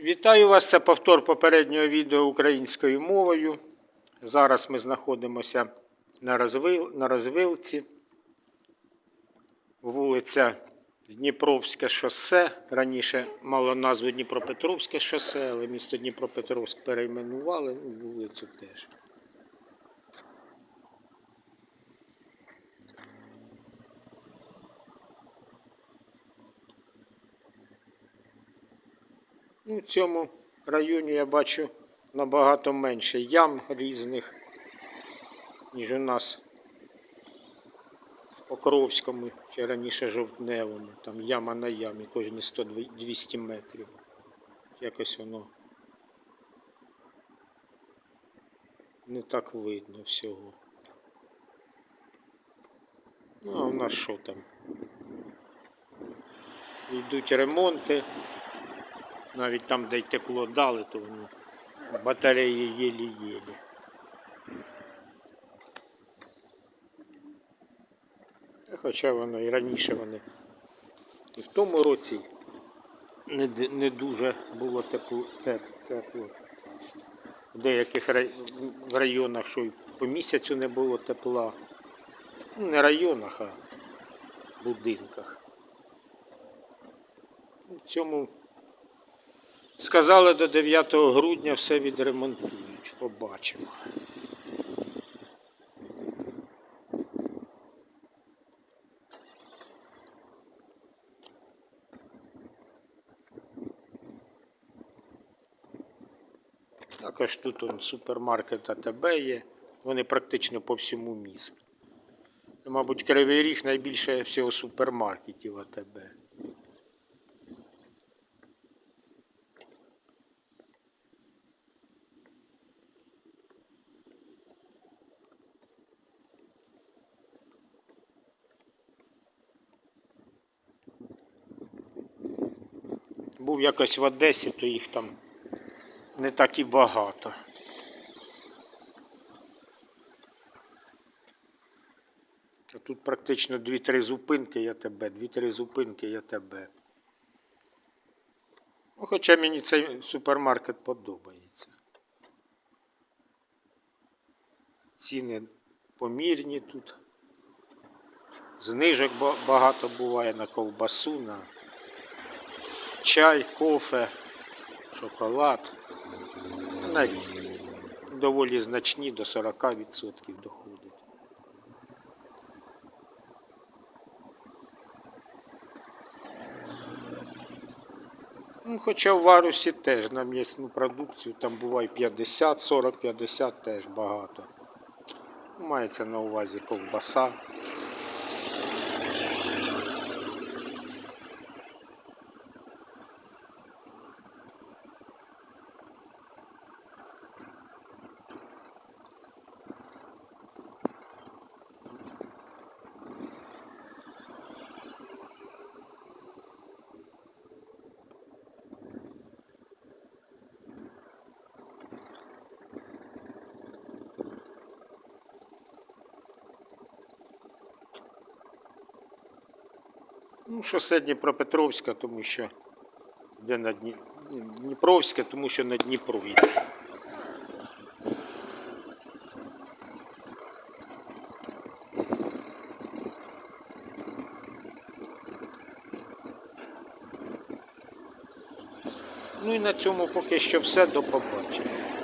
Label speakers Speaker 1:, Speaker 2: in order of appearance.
Speaker 1: Вітаю вас, це повтор попереднього відео українською мовою. Зараз ми знаходимося на, розвил... на розвилці. Вулиця Дніпровське шосе. Раніше мало назву Дніпропетровське шосе, але місто Дніпропетровськ перейменували, ну, вулицю теж. Ну, в цьому районі я бачу набагато менше ям різних, ніж у нас в Покровському чи раніше Жовтневому. Там яма на ямі кожні 100-200 метрів. Якось воно не так видно всього. Ну, а в нас що там? Йдуть ремонти. Навіть там, де й тепло дали, то воно батареї єлі-єлі. Хоча воно і раніше вони і в тому році не, не дуже було тепло, теп, тепло. В деяких рай- в районах, що й по місяцю не було тепла. Ну, не районах, а будинках. В цьому Сказали, до 9 грудня все відремонтують. Побачимо. Також тут он, супермаркет АТБ є. Вони практично по всьому місту. Мабуть, Кривий Ріг найбільше всього супермаркетів АТБ. Був якось в Одесі, то їх там не так і багато. А тут практично 2-3 зупинки я тебе, 2-3 зупинки я тебе. Ну, хоча мені цей супермаркет подобається. Ціни помірні тут. Знижок багато буває на ковбасу, на чай, кофе, шоколад. Навіть доволі значні до 40% доходять. Ну, хоча в Варусі теж на м'ясну продукцію там буває 50, 40, 50 теж багато. Мається на увазі ковбаса. Ну, шосе Дніпропетровська, тому що йде на Дні... Дніпровське, тому що на Дніпро йде. Ну і на цьому поки що все. До побачення.